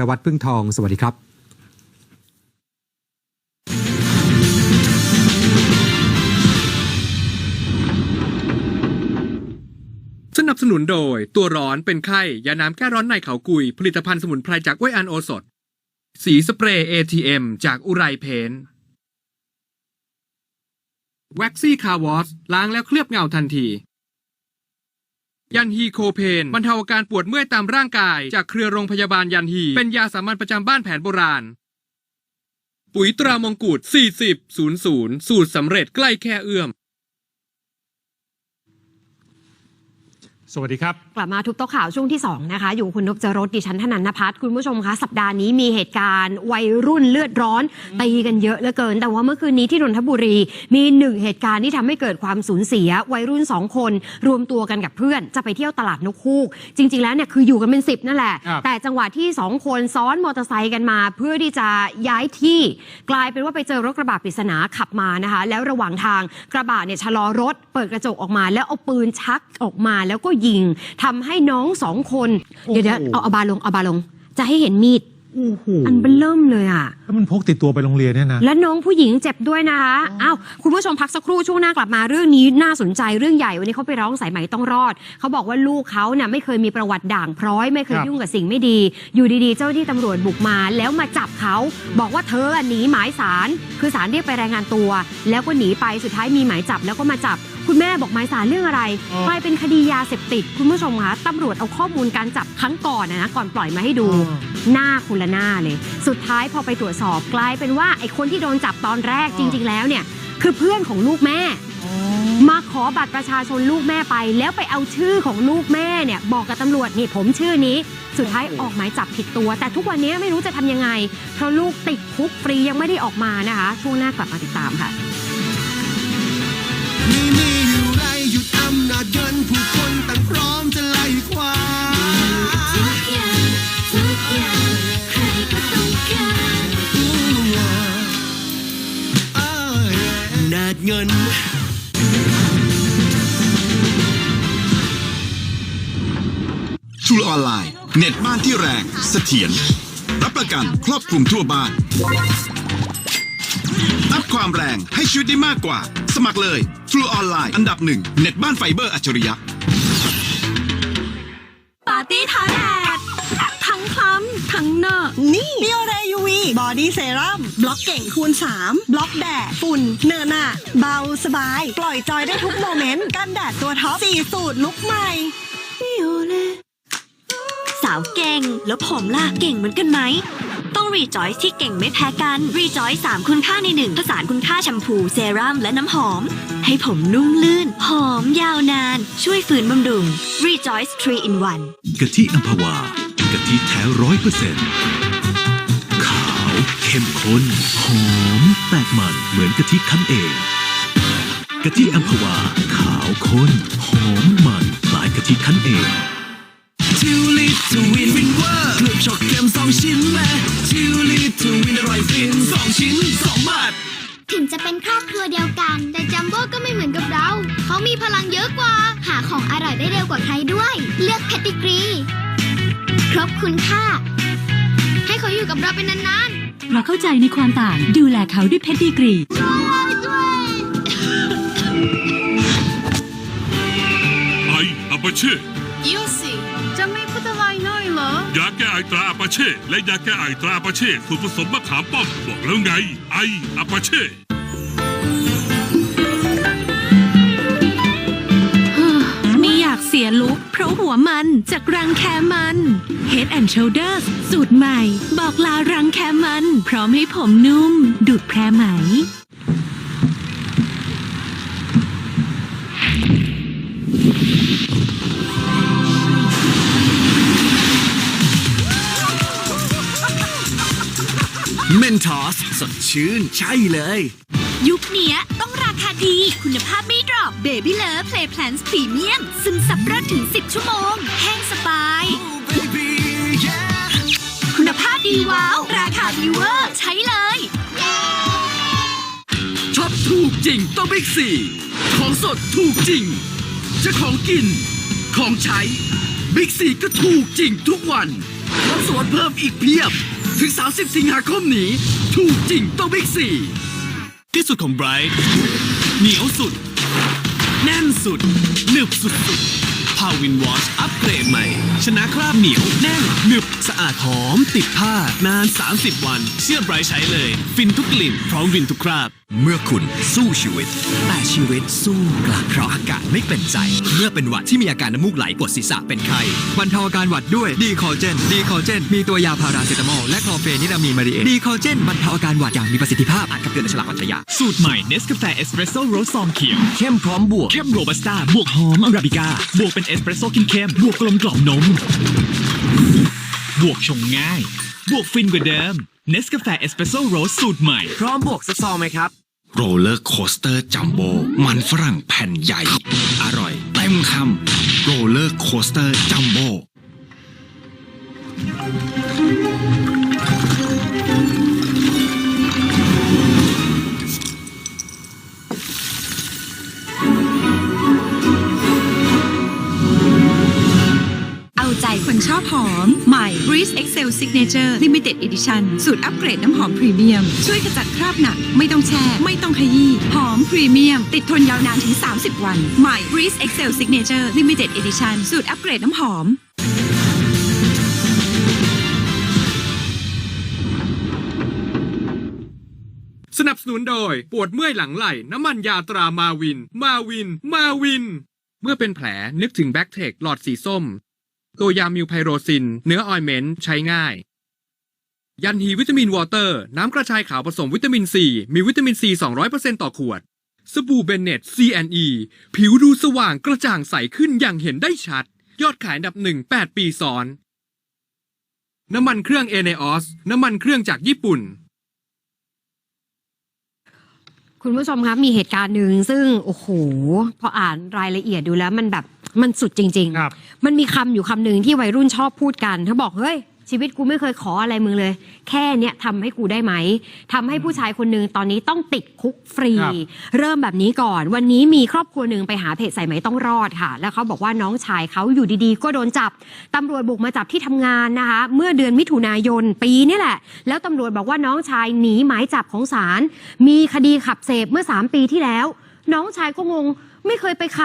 ระวัตรพึ่งทอง สวัสดีครับสนับสนุนโดย ตัวร้อนเป็นไข้ยาน้ำแก้ร้อนในเขากุย ผลิตภัณฑ์สมุนไพรจากอ้วยอันโอสถ สีสเปรย์ ATM จากอุไรเพนแวัคซี่คาร์วอสล้างแล้วเคลือบเงาทันที ยันฮีโคเพนบรรเทาอาการปวดเมื่อยตามร่างกาย จากเครือโรงพยาบาลยันฮี เป็นยาสามัญประจำบ้านแผนโบราณ ปุ๋ยตรามงกุฎ40 00 สูตรสำเร็จใกล้แค่เอื้อม สวัสดีครับ กลับมาทุบโต๊ะข่าวช่วงที่ 2 นะคะ อยู่คุณนพจรสดิฉันธนันนพัฒน์คุณผู้ชมคะ สัปดาห์นี้มีเหตุการณ์วัยรุ่นเลือดร้อนตีกันเยอะเหลือเกิน แต่ว่าเมื่อคืนนี้ที่นนทบุรี มีหนึ่งเหตุการณ์ที่ทำให้เกิดความสูญเสีย วัยรุ่น 2 คน รวมตัวกันกับเพื่อน จะไปเที่ยวตลาดนกฮูก จริง ๆ แล้วเนี่ยคืออยู่กันเป็นสิบนั่นแหละครับแต่จังหวะที่ 2 คนซ้อนมอเตอร์ไซค์กันมา เพื่อที่จะย้ายที่ กลายเป็นว่าไปเจอรถกระบะปริศนาขับมานะคะ แล้วระหว่างทางกระบะเนี่ยชะลอรถ เปิดกระจกออกมา แล้วเอาปืนชักออกมาแล้วก็ยิงทำให้น้องสองคน เดี๋ยวเดี๋ยวเอาเอาบาลงเอาบาลง จะให้เห็นมีด โอ้โหอันเบลเริ่มเลยอะแล้วมันพกติดตัวไปโรงเรียนเนี่ยนะ และน้องผู้หญิงเจ็บด้วยนะคะอ้าวคุณผู้ชมพักสักครู่ช่วงหน้ากลับมาเรื่องนี้น่าสนใจเรื่องใหญ่วันนี้เขาไปร้องสายไหมต้องรอด เขาบอกว่าลูกเขาเนี่ยไม่เคยมีประวัติด่างพร้อย ไม่เคยครับ ยุ่งกับสิ่งไม่ดี อยู่ดีๆ เจ้าหน้าที่ตำรวจบุกมาแล้วมาจับเขา บอกว่าเธอหนีหมายสารคือสารเรียกไปรายงานตัว แล้วก็หนีไปสุดท้ายมีหมายจับแล้วก็มาจับ คุณแม่บอกหมายสารเรื่องอะไรอ๋อกลายเป็นคดียาเสพติด คุณผู้ชมคะตำรวจเอาข้อมูลการจับครั้งก่อนนะนะก่อนปล่อยมาให้ดู หน้าคุณละหน้าเลย สุดท้ายพอไปตรวจสอบกลายเป็นว่าไอ้คนที่โดนจับตอนแรกอ๋อจริง ๆ แล้วเนี่ยคือเพื่อนของลูกแม่มาขอบัตรประชาชนลูกแม่ไป แล้วไปเอาชื่อของลูกแม่เนี่ย บอกกับตำรวจนี่ผมชื่อนี้ สุดท้ายออกหมายจับผิดตัว แต่ทุกวันนี้ไม่รู้จะทำยังไง เพราะลูกติดคุกฟรียังไม่ได้ออกมานะคะ ช่วงหน้ากลับมาติดตามค่ะ ชูออนไลน์ เน็ตบ้านที่แรงเสถียรรับประกันครอบคลุมทั่วบ้านอัพความแรงให้ชีวิตได้มากกว่า สมัครเลย True ออนไลน์อันดับหนึ่งเน็ตบ้านไฟเบอร์อัจฉริยะปาร์ตี้ท้าแดดทั้งคล้ำทั้งหน้านี่เบียวเรยูวีบอดี้เซรั่มบล็อกเก่งคูณ 3 บล็อกแดด ฝุ่น เนินหน้าเบาสบาย ปล่อยจอยได้ทุกโมเมนต์ กันแดดตัวท็อป4สูตรลุกใหม่สาวเก่ง แล้วผมล่ะเก่งเหมือนกันไหมต้องรีจอยที่เก่งไม่แพ้กันรีจอย3คุณค่าในหนึ่งผสานคุณค่าแชมพูเซรั่มและน้ำหอม ให้ผมนุ่มลื่น หอมยาวนาน ช่วยฝืนบำรุง Rejoice 3 in 1กะทิอัมพวากะทิแท้ร้อยเปอร์เซ็นต์ขาวเข้มข้นหอมแปลกมันเหมือนกะทิคั้นเองกะทิอัมพวา ขาวข้นหอมมันคล้ายกะทิคั้นเอง ทิวลิปทวินวินเวอร์เคลือบช็อกเค็มสองชิ้นแม่ทิวลิปทวินอร่อยฟินสองชิ้นสองบาทถึงจะเป็นครอบครัวเดียวกัน แต่จัมโบ้ก็ไม่เหมือนกับเรา เขามีพลังเยอะกว่า หาของอร่อยได้เร็วกว่าใครด้วย เลือกเพติกรีครบคุณค่า ให้เขาอยู่กับเราเป็นนานเพราะเข้าใจในความต่างดูแลเขาด้วยเพชรดีกรีไออาปาเช่ๆยูสิ จะไม่พูดอะไรหน่อยเหรอยาแก้ไอตราอาปาเช่ และยาแก้ไอตราอาปาเช่สูตรผสมมะขามป้อมบอกแล้วไง ไออาปาเช่ ไม่อยากเสียลุกเพราะหัวมันจากรังแคมัน Head and Shoulders สูตรใหม่ บอกลารังแคมัน พร้อมให้ผมนุ่มดูดแพรไหม ทอสสดชื่นใช่เลย ยุคเนี้ยต้องราคาดีคุณภาพไม่ดรอป Baby Love Play Plans Premium ซึมซับรอดถึง 10 ชั่วโมง แห้งสบาย baby yeah คุณภาพดีว้าว ราคาดีเวอร์ใช้เลยชอบถูกจริงต้องบิ๊กซีของสดถูกจริง จะของกิน ของใช้ บิ๊กซีก็ถูกจริงทุกวันของสวรรค์เพิ่มอีกเพียบ ถึง 30 สิงหาคมนี้ ถูกจริงต้องบิ๊กซีที่สุดของไบรท์เหนียวสุด แน่นสุดหนึบสุดสุดาวินวอชอัปเกรดใหม่ ชนะคราบเหนียว แน่นหนึบสะอาดหอม ติดผ้านาน 30 วัน เชื่อไบรท์ใช้เลย ฟินทุกกลิ่น พร้อมวินทุกคราบ เมื่อคุณสู้ชีวิต แต่ชีวิตสู้กลับเพราะอากาศไม่เป็นใจ เมื่อเป็นหวัดที่มีอาการน้ำมูกไหลปวดศีรษะเป็นไข้บรรเทาอาการหวัดด้วยดีคอเจนดีคอเจนมีตัวยาพาราเซตามอลและคลอเฟนิรามีนมาดีเอดีคอเจนบรรเทาอาการหวัดอย่างมีประสิทธิภาพอ่านคำเตือนในฉลากก่อนใช้ยาสูตรใหม่เนสกาแฟเอสเปรสโซ่โรสซองเขียวเข้มพร้อมบวกเข้มโรบัสต้าบวกหอมอาราบิก้าบวกเป็นเอสเปรสโซ่เค็มๆบวกกลมกล่อมนม บวกชงง่าย บวกฟินกว่าเดิมเนสกาแฟเอสเปรสโซ่โรสสูตรใหม่ พร้อมบวกซักซองไหมครับ โรลเลอร์โคสเตอร์จัมโบมันฝรั่งแผ่นใหญ่ อร่อยเต็มคำโรลเลอร์โคสเตอร์จัมโบ อบหอม ใหม่ Breeze Excel Signature Limited Edition สูตรอัปเกรดน้ำหอมพรีเมียม ช่วยขจัดคราบหนัก ไม่ต้องแช่ ไม่ต้องขยี้ หอมพรีเมียม ติดทนยาวนานถึง 30 วัน ใหม่ Breeze Excel Signature Limited Edition สูตรอัปเกรดน้ำหอมสนับสนุนโดย ปวดเมื่อยหลังไหล่ น้ำมันยาตรามาวิน มาวิน มาวิน เมื่อเป็นแผลนึกถึงแบ็กเทคหลอดสีส้ม ตัวยามิวไพโรซิน เนื้อออยเมนต์ใช้ง่าย ยันฮีวิตามินวอเตอร์ น้ำกระชายขาวผสมวิตามินซี มีวิตามินซี 200%ต่อขวด สบู่เบนเน็ต CNE ผิวดูสว่างกระจ่างใสขึ้นอย่างเห็นได้ชัด ยอดขายอันดับหนึ่ง8ปีซ้อน น้ำมันเครื่องเอเนออสน้ำมันเครื่องจากญี่ปุ่นคุณผู้ชมครับมีเหตุการณ์หนึ่งซึ่ง โอ้โห พออ่านรายละเอียดดูแล้วมันแบบ มันสุดจริง ครับ ๆ มันมีคำอยู่คำหนึ่งที่วัยรุ่นชอบพูดกันเขาบอกเฮ้ย ชีวิตกูไม่เคยขออะไรมึงเลย แค่เนี้ยทำให้กูได้ไหมทำให้ผู้ชายคนหนึ่งตอนนี้ต้องติดคุกฟรี ครับ เริ่มแบบนี้ก่อน วันนี้มีครอบครัวหนึ่งไปหาเพจสายไหมต้องรอดค่ะ แล้วเขาบอกว่าน้องชายเขาอยู่ดีๆ ก็โดนจับตำรวจบุกมาจับที่ทำงานนะคะ เมื่อเดือนมิถุนายนปีนี่แหละ แล้วตำรวจบอกว่าน้องชายหนีหมายจับของศาลมีคดีขับเสพเมื่อ 3 ปีที่แล้ว น้องชายก็งงไม่เคยไปขับ